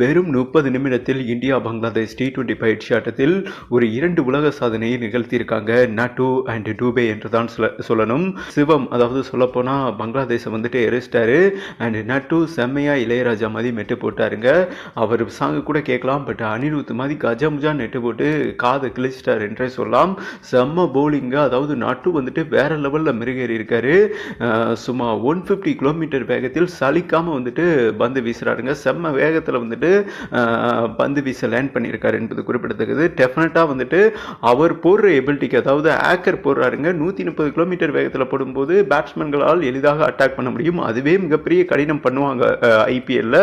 வெறும் முப்பது நிமிடத்தில் இந்தியா பங்களாதேஷ் டி டுவெண்டி பயிற்சி ஆட்டத்தில் ஒரு இரண்டு உலக சாதனையை நிகழ்த்தியிருக்காங்க நாட்டோ அண்ட் டூபே என்று தான் சொல்ல சொல்லணும். சிவம் அதாவது சொல்லப்போனால் பங்களாதேஷை வந்துட்டு எரிச்சிட்டாரு. அண்ட் நட்டு செம்மையா இளையராஜா மாதிரி மெட்டு போட்டாருங்க. அவர் சாங்கு கூட கேட்கலாம் பட் அனிருத் மாதிரி கஜமுஜா நெட்டு போட்டு காதை கிழிச்சிட்டார் என்றே சொல்லலாம். செம்ம போலிங்க அதாவது நட்டு வந்துட்டு வேற லெவலில் மிருகேறி இருக்காரு. சும்மா ஒன் ஃபிஃப்டி கிலோமீட்டர் வேகத்தில் சலிக்காமல் வந்துட்டு பந்து வீசுறாருங்க. செம்ம வேகத்தில் வந்துட்டு வந்துட்டு பந்து வீச லேண்ட் பண்ணியிருக்காரு என்பது குறிப்பிடத்தக்கது. டெஃபினட்டாக வந்துட்டு அவர் போடுற எபிலிட்டிக்கு அதாவது ஆக்கர் போடுறாருங்க. நூற்றி முப்பது கிலோமீட்டர் வேகத்தில் போடும்போது பேட்ஸ்மேன்களால் எளிதாக அட்டாக் பண்ண முடியும். அதுவே மிகப்பெரிய கடினம் பண்ணுவாங்க ஐபிஎல்ல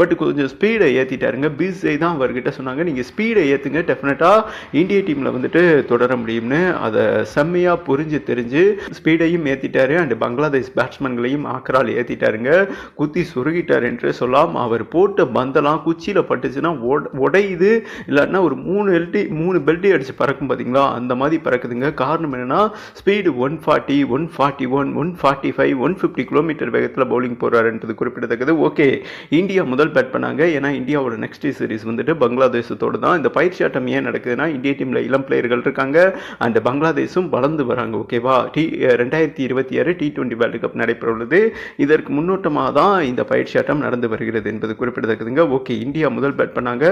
பட் கொஞ்சம் ஸ்பீடை ஏற்றிட்டாருங்க பிஸை தான் அவர்கிட்ட சொன்னாங்க நீங்கள் ஸ்பீடை ஏற்றுங்க டெஃபினட்டாக இந்திய டீமில் வந்துட்டு தொடர முடியும்னு. அதை செம்மையாக புரிஞ்சு தெரிஞ்சு ஸ்பீடையும் ஏற்றிட்டாரு அண்ட் பங்களாதேஷ் பேட்ஸ்மேன்களையும் ஆக்கரால் ஏற்றிட்டாருங்க குத்தி சுருகிட்டார் என்று சொல்லலாம் அவர் போட்ட பந்தெல்லாம் குச்சியில் பட்டுச்சுன்னா உட- உடையுது இல்லாட்டினா ஒரு மூணு எல்டி மூணு பெல்ட்டி அடிச்சு பறக்கும் பார்த்தீங்களா அந்த மாதிரி பறக்குதுங்க. காரணம் என்னென்னா speed one forty one forty one one forty five one fifty kilometre வேகத்தில் பவுலிங் போகிறாருன்றது குறிப்பிடத்தக்கது. ஓகே இந்தியா முதல் பேட் பண்ணாங்க. ஏன்னா இந்தியாவோட நெக்ஸ்ட் சீரிஸ் வந்துட்டு பங்களாதேசத்தோடு தான். இந்த பயிற்சி ஆட்டம் ஏன் நடக்குதுன்னா இந்திய டீமில் இளம் பிளேயர்கள் இருக்காங்க. அண்ட் பங்களாதேஷும் வளர்ந்து வராங்க ஓகேவா டி ரெண்டாயிரத்தி இருபத்தி ஆறு டி டுவெண்ட்டி வேர்ல்டு கப் நடைபெற உள்ளது இதற்கு முன்னோட்டமாக தான் இந்த பயிற்சி ஆட்டம் நடந்து வருகிறது என்பது குறிப்பிடத்தக்கதுங்க. ஓகே இந்தியா முதல் பேட் பண்ணாங்க.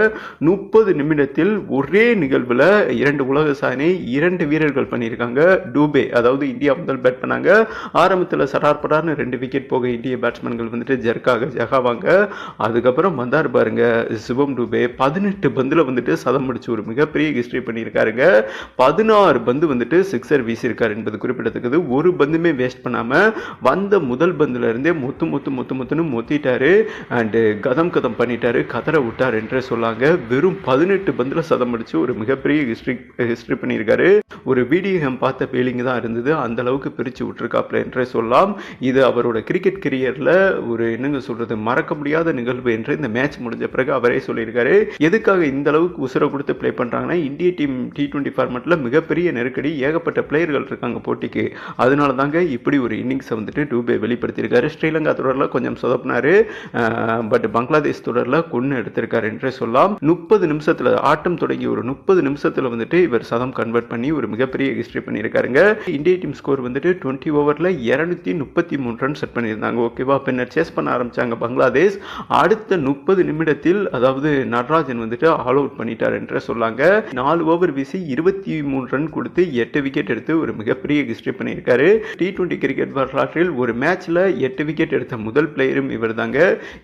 முப்பது நிமிடத்தில் ஒரே நிகழ்வில் இரண்டு உலக சாதனை இரண்டு வீரர்கள் பண்ணியிருக்காங்க. டூபே அதாவது இந்தியா முதல் பேட் பண்ணாங்க. ஆரம்பத்தில் சரார்படார்னு ரெண்டு விக்கெட் போக இந்திய பேட்ஸ்மேன்கள் வந்துட்டு ஜெர்க்காக ஜெகாவாங்க. அதுக்கப்புறம் வந்தார் பாருங்க சிவம் டூபே. பதினெட்டு பந்தில் வந்துட்டு சதம் முடிச்சு ஒரு மிகப்பெரிய ஹிஸ்டரி பண்ணியிருக்காருங்க. பதினாறு பந்து வந்துட்டு சிக்ஸர் வீசியிருக்கார் என்பது குறிப்பிடத்தக்கது. ஒரு பந்துமே வேஸ்ட் பண்ணாமல் வந்த முதல் பந்துல இருந்தே மொத்து மொத்து மொத்து மொத்துன்னு மொத்திட்டாரு. அண்டு கதம் கதம் பண்ணிட்டாரு. கதற விட்டார் என்றே சொல்லாங்க. வெறும் பதினெட்டு பந்தில் சதம் அடிச்சு ஒரு மிகப்பெரிய ஹிஸ்ட்ரி ஹிஸ்ட்ரி பண்ணியிருக்காரு. ஒரு வீடியோ கேம் பார்த்த ஃபீலிங் தான் இருந்தது. அந்த அளவுக்கு பிரித்து விட்டுருக்காப்ல என்றே சொல்லலாம். இது அவரோட கிரிக்கெட் கரியரில் ஒரு என்னங்க சொல்கிறது மறக்க முடியாத நிகழ்வு என்று இந்த மேட்ச் முடிஞ்ச பிறகு அவரே சொல்லியிருக்காரு. எதுக்காக இந்த அளவுக்கு உசுரை கொடுத்து ப்ளே பண்ணுறாங்கன்னா இந்திய டீம் டி டுவெண்ட்டி ஃபார்மெட்டில் மிகப்பெரிய நெருக்கடி ஏகப்பட்ட பிளேயர்கள் இருக்காங்க போட்டிக்கு. அதனால தாங்க இப்படி ஒரு இன்னிங்ஸை வந்துட்டு டூபே வெளிப்படுத்தியிருக்காரு. ஸ்ரீலங்கா தொடரில் கொஞ்சம் சொதப்பினார். பட் பங்களாதேஷ் தொடரில் கொன்று எடுத்திருக்காரு என்றே சொல்லலாம். முப்பது நிமிஷத்தில் ஆட்டம் தொடங்கி ஒரு முப்பது நிமிஷத்தில் வந்துட்டு இவர் சதம் கன்வெர்ட் பண்ணி ஒரு மிகப்பெரிய ஹிஸ்ட்ரி பண்ணியிருக்காருங்க. இந்திய டீம் ஸ்கோர் வந்துட்டு டுவெண்ட்டி ஓவரில் இரநூத்தி முப்பத்தி மூணு ரன் செட் பண்ணியிருந்தாங்க. ஓகேவா பின்னர் சேஸ் பண்ண ஆரம்பிச்சாங்க பங்களாதேஷ். அடுத்த முப்பது நிமிடத்தில் அதாவது நடராஜன் வந்துட்டு ஆல் அவுட் பண்ணிட்டார் என்று சொல்லாங்க. நாலு ஓவர் வீசி இருபத்தி மூணு ரன் கொடுத்து எட்டு விக்கெட் எடுத்து ஒரு மிகப்பெரிய ஹிஸ்ட்ரி பண்ணியிருக்காரு. டி டுவெண்ட்டி கிரிக்கெட் வரலாற்றில் ஒரு மேட்ச்ல எட்டு விக்கெட் எடுத்த முதல் பிளேயரும் இவர் தாங்க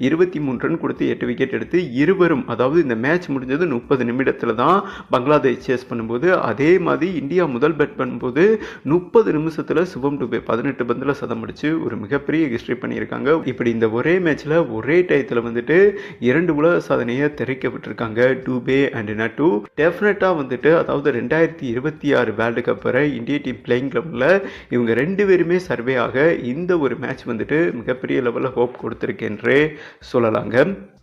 இருபத்தி மூணு ரன் கொடுத்து எட்டு விக்கெட் எடுத்து இருவரும் அதாவது இந்த மேட்ச் முடிஞ்சது முப்பது நிமிடத்தில் தான் பங்களாதேஷ் சேஸ் பண்ணும்போது அதே மாதிரி இந்திய முதல் பெட் பண்ணும்போது முப்பது நிமிஷத்தில் சிவம் டுபே பதினெட்டு பந்தில் சதம் அடித்து ஒரு மிகப்பெரிய ஹிஸ்ட்ரி பண்ணியிருக்காங்க. இப்படி இந்த ஒரே மேட்ச்சில் ஒரே டயத்தில் வந்துட்டு இரண்டு உலக சாதனையை திரைக்க விட்டுருக்காங்க டூபே அண்ட் நட்டு டெஃபினட்டாக வந்துட்டு அதாவது ரெண்டாயிரத்தி இருபத்தி ஆறு வேர்ல்டு கப் வரை இந்திய டீம் பிளேயிங் கிளப்பில் இவங்க ரெண்டு பேருமே சர்வே ஆக இந்த ஒரு மேட்ச் வந்துட்டு மிகப்பெரிய லெவலில் ஹோப் கொடுத்துருக்கேன்றே சொல்லலாங்க.